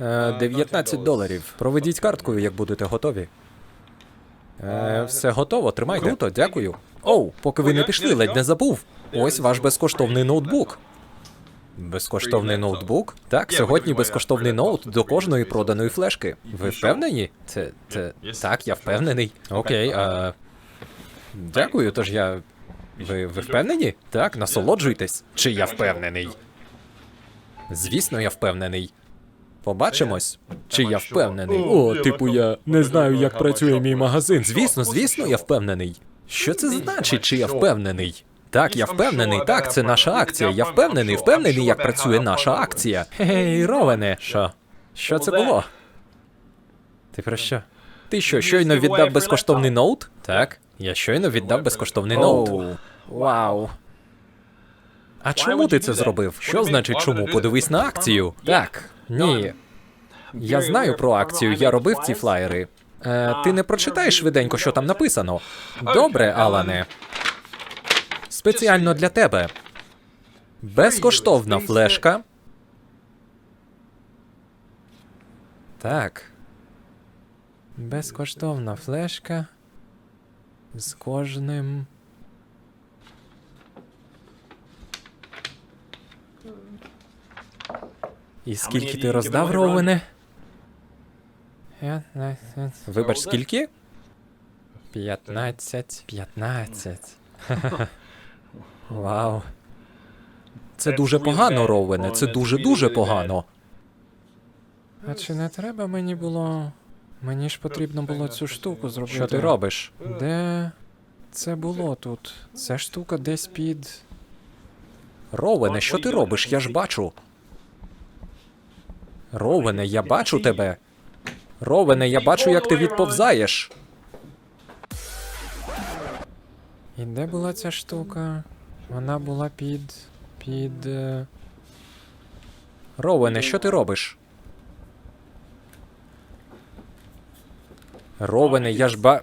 Е, 19 доларів. Проведіть карткою, як будете готові. Е, все готово, тримайте. Круто, дякую. Оу, поки ви не пішли, ледь не забув. Ось ваш безкоштовний ноутбук. Безкоштовний ноутбук? Так, сьогодні безкоштовний ноут до кожної проданої флешки. Ви впевнені? Це. це. Так, я впевнений. Окей, а. Дякую, тож я. Ви, ви впевнені? Так, насолоджуйтесь. Чи я впевнений? Звісно, я впевнений. Побачимось. Чи я впевнений? О, типу, я не знаю, як працює мій магазин. Звісно, звісно, я впевнений. Що це значить, чи я впевнений? Так, я впевнений, так, це наша акція. Я впевнений, впевнений, як працює наша акція. Гей, Ровене, що? Що це було? Ти про що? Ти що, щойно віддав безкоштовний ноут? Так, я щойно віддав безкоштовний ноут. Вау. А чому ти це зробив? Що значить чому? Подивись на акцію. Так, ні. Я знаю про акцію, я робив ці флаєри. Е, ти не прочитаєш швиденько, що там написано. Добре, Алане. Спеціально для тебе. Безкоштовна флешка. Так. Безкоштовна флешка. З кожним. І скільки ти роздав, Роуене? Вибач, скільки? П'ятнадцять. П'ятнадцять. Вау. Це дуже погано, Роуене. Це дуже-дуже погано. А чи не треба мені було. Мені ж потрібно було цю штуку зробити. Що ти робиш? Де це було тут? Ця штука десь під. Роуене, що ти робиш? Я ж бачу. Ровене, я бачу тебе. Ровене, я бачу, як ти відповзаєш. І де була ця штука? Вона була під. під. е, Ровене, що ти робиш? Ровене, я ж ба.